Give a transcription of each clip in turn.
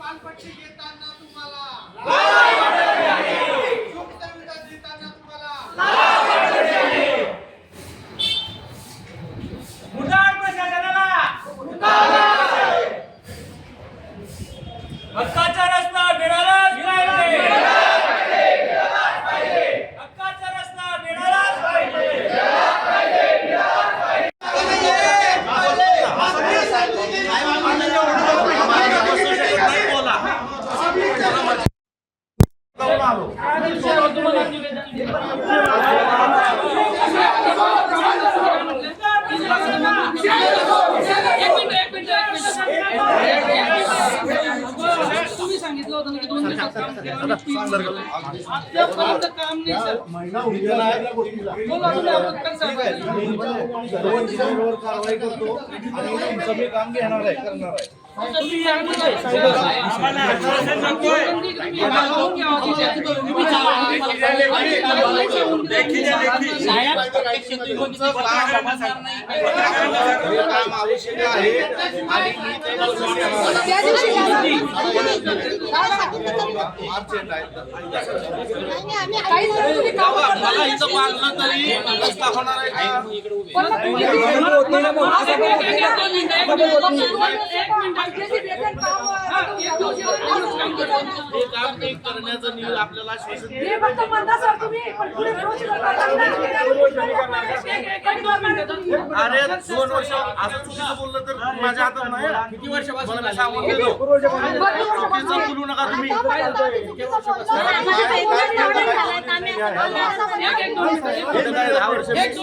देताना तुम्हाला. सुखसुविधा देताना तुम्हाला प्रशासनाला हक्काचा रस्ता मिळालाच पाहिजे हक्काचा रस्ता मिळालाच पाहिजे तुम्ही सांगितलं होतं ना की दोन दिवसात काम करा. काम नाही सर बोला तुम्ही आहे? कारवाई करतो आणि तुमचं मी काम घेणार आहे करणार आहे हे. मला इथं तरी रस्ता होणार आहे? हे काम नाही करण्याचं नीड आपल्याला अरे दोन वर्ष असं चुकीचं बोललं तर माझ्या हातात नाही किती वर्षापासून सांगून दिलं. चुकीचं बोलू नका तुम्ही इथं काय दहा वर्ष एक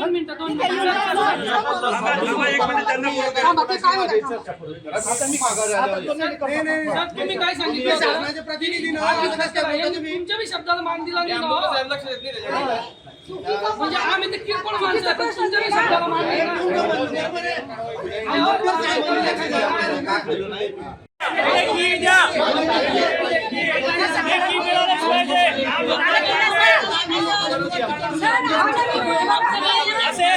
तुम्ही काय सांगितलं? शासनाचे प्रतिनिधी ना, आम्ही विकास करा, करतो यांनी तुम्ही. तुमच्या बी शब्दाला मान दिला नाही ना. म्हणजे आम्ही ते किरकोळ माणसं आहे, पण तुमच्या बी शब्दाला मान दिला लेखी द्या लेखी मिळालंच पाहिजे असे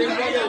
Yeah.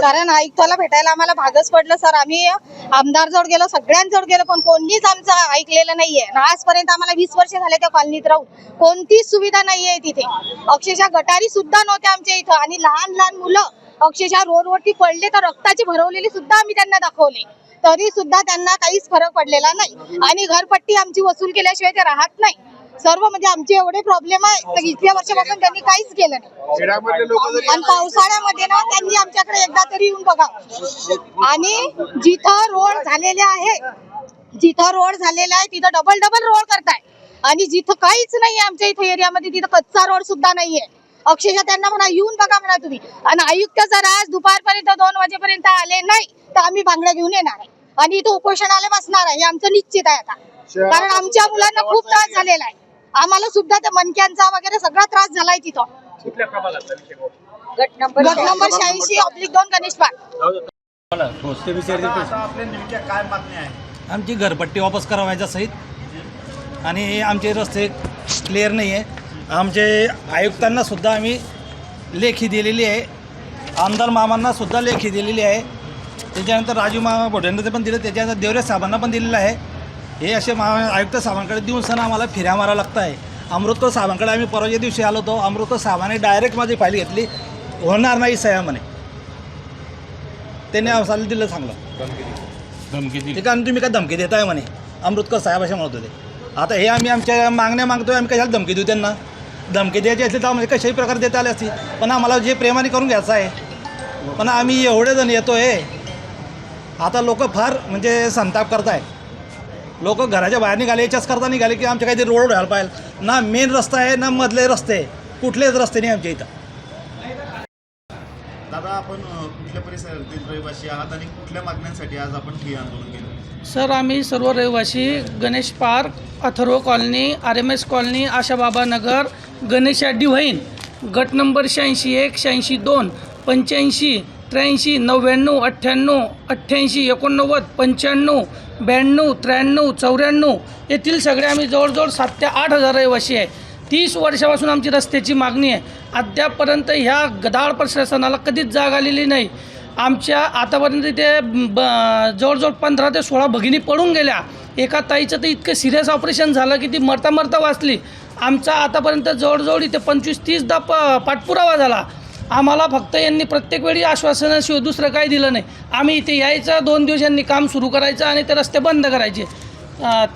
कारण आयुक्ताला भेटायला आम्हाला भागच पडलं सर. आम्ही आमदार जवळ गेलो सगळ्यांजवळ गेलो पण कोणीच आमचं ऐकलेलं नाहीये. आजपर्यंत आम्हाला वीस वर्ष झाले त्या कॉलनीत राहून. कोणतीच सुविधा नाहीये तिथे. अक्षरशः गटारी सुद्धा नव्हत्या आमच्या इथं. आणि लहान लहान मुलं अक्षरशः रोडवरती पडले तर रक्ताची भरवलेली सुद्धा आम्ही त्यांना दाखवले. तरी सुद्धा त्यांना काहीच फरक पडलेला नाही. आणि घरपट्टी आमची वसूल केल्याशिवाय ते राहत नाही. सर्व म्हणजे आमचे एवढे प्रॉब्लेम आहे. तर इतक्या वर्षापासून त्यांनी काहीच केलं नाही. आणि पावसाळ्यामध्ये ना त्यांनी आमच्याकडे एकदा तरी येऊन बघा. आणि जिथं रोड झालेले आहे जिथं रोड झालेला आहे तिथं डबल डबल रोड करताय. आणि जिथं काहीच नाही आमच्या इथं एरियामध्ये तिथं कच्चा रोड सुद्धा नाहीये. अक्षरशः त्यांना म्हणा येऊन बघा म्हणा तुम्ही. आणि आयुक्त जर आज दुपारपर्यंत दोन वाजेपर्यंत आले नाही तर आम्ही बांगड्या घेऊन येणार आहे. आणि इथं उपोषणाला बसणार आहे. हे आमचं निश्चित आहे आता. कारण आमच्या मुलांना खूप त्रास झालेला आहे. आम्हाला सुद्धा त्या मणक्यांचा वगैरे सगळा त्रास झालाय तिथं. गट नंबर शहाऐंशी. ऑब्लिक दोन गणेश पार्क काय आमची घरपट्टी वापस करावायच्या सहित. आणि आमचे रस्ते क्लिअर नाही आहे आमचे आयुक्तांना सुद्धा आम्ही लेखी दिलेली आहे. आमदार मामांना सुद्धा लेखी दिलेली आहे. त्याच्यानंतर राजू मामा भोटेंद्र पण दिलं. त्याच्यानंतर देवरे साहेबांना पण दिलेलं आहे. हे असे मा आयुक्त साहेबांकडे देऊन सण आम्हाला फिर्या मारावं लागतं आहे अमृतकर साहेबांकडे आम्ही परवाच्या दिवशी आलो होतो. अमृतकर साहेबांनी डायरेक्ट माझी फाईल घेतली. होणार नाही सह्या म्हणे. त्यांनी आम्हाला दिलं चांगलं. ते कारण तुम्ही काय धमकी देताय म्हणे. अमृतकर साहेब असे म्हणत होते. आता हे आम्ही आमच्या मागण्या मागतोय. आम्ही कशाला धमकी देऊ त्यांना? धमकी द्यायची असली तर आम्हाला कशाही प्रकारे देता आली असती पण आम्हाला जे प्रेमाने करून घ्यायचं आहे. पण आम्ही एवढे जण येतो आहे आता लोक फार म्हणजे संताप करताय लोक घराच्या बाहेर निघाले याच्याच करता निघाले की आमच्या काहीतरी रोड व्हायला पाहिजे. ना मेन रस्ता आहे ना मधले रस्ते. आहे. कुठलेच रस्ते नाही आमच्या इथं. दादा आपण कुठल्या परिसरातील रहिवासी आहात आणि कुठल्या मागण्यांसाठी आज आपण आंदोलन केलं? सर आम्ही सर्व रहिवासी Ganesh park Atharva colony R M S colony Ashababa Nagar Ganesha divine गट नंबर शहाऐंशी एक शहाऐंशी दोन पंच्याऐंशी त्र्याऐंशी नव्याण्णव अठ्ठ्याण्णव अठ्ठ्याऐंशी एकोणनव्वद पंच्याण्णव ब्याण्णव त्र्याण्णव चौऱ्याण्णव येथील सगळे आम्ही जवळजवळ सात ते आठ हजार रहिवासी आहे. तीस वर्षापासून आमची रस्त्याची मागणी आहे. अद्यापपर्यंत ह्या गदाळ प्रशासनाला कधीच जाग आलेली नाही. आमच्या आतापर्यंत ते ब जवळजवळ पंधरा ते सोळा भगिनी पडून गेल्या. एका ताईचं तर इतकं सिरियस ऑपरेशन झालं की ती मरता मरता वाचली. आमचा आतापर्यंत जवळजवळ इथे पंचवीस तीसदा प पाठपुरावा झाला. आम्हाला फक्त यांनी प्रत्येक वेळी आश्वासनाशिवाय दुसरं काही दिलं नाही. आम्ही इथे यायचं दोन दिवस यांनी काम सुरू करायचं आणि ते रस्ते बंद करायचे.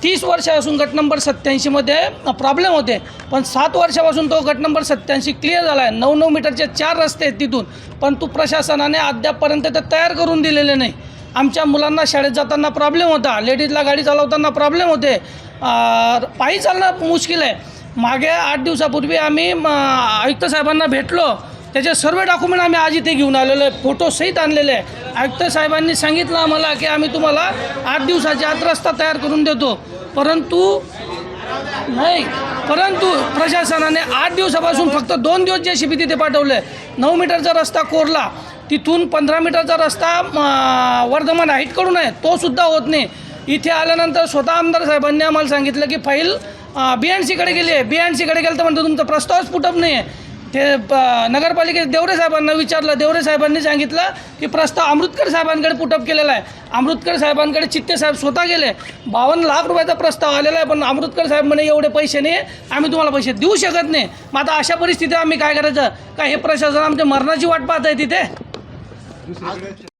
तीस वर्षापासून गट नंबर सत्त्याऐंशीमध्ये प्रॉब्लेम होते. पण सात वर्षापासून तो गट नंबर सत्याऐंशी क्लिअर झाला आहे नऊ नऊ मीटरचे चार रस्ते आहेत तिथून. पण तू प्रशासनाने अद्यापपर्यंत ते तयार करून दिलेले नाही. आमच्या मुलांना शाळेत जाताना प्रॉब्लेम होता. लेडीजला गाडी चालवताना प्रॉब्लेम होते. पायी चालणं मुश्किल आहे. मागे आठ दिवसापूर्वी आम्ही आयुक्त साहेबांना भेटलो. त्याचे सर्व डॉक्युमेंट आम्ही आज इथे घेऊन आलेलो आहे. फोटोसहित आणलेले आहे. आयुक्त साहेबांनी सांगितलं आम्हाला की आम्ही तुम्हाला आठ दिवसाच्या आत रस्ता तयार करून देतो. परंतु नाही परंतु प्रशासनाने आठ दिवसापासून फक्त दोन दिवस जे सी बी तिथे पाठवले नऊ मीटरचा रस्ता कोरला. तिथून पंधरा मीटरचा रस्ता वर्धमान हाईटकडून आहे. तो सुद्धा होत नाही. इथे आल्यानंतर स्वतः आमदार साहेबांनी आम्हाला सांगितलं की फाईल बी एन सीकडे गेली आहे. बी एन सीकडे गेलं तर म्हणतो तुमचा प्रस्तावच फुटत नाही आहे ते प- नगरपालिकेत देवरे साहेबांना विचारलं देवरे साहेबांनी सांगितलं की प्रस्ताव अमृतकर साहेबांकडे पुटअप केलेला आहे. अमृतकर साहेबांकडे चित्ते साहेब स्वतः गेले. बावन्न लाख रुपयाचा प्रस्ताव आलेला आहे पण अमृतकर साहेब म्हणे एवढे पैसे नाही आम्ही तुम्हाला पैसे देऊ शकत नाही. मग आता अशा परिस्थितीत आम्ही काय करायचं? का हे प्रशासन आमच्या मरणाची वाट पाहत आहे तिथे?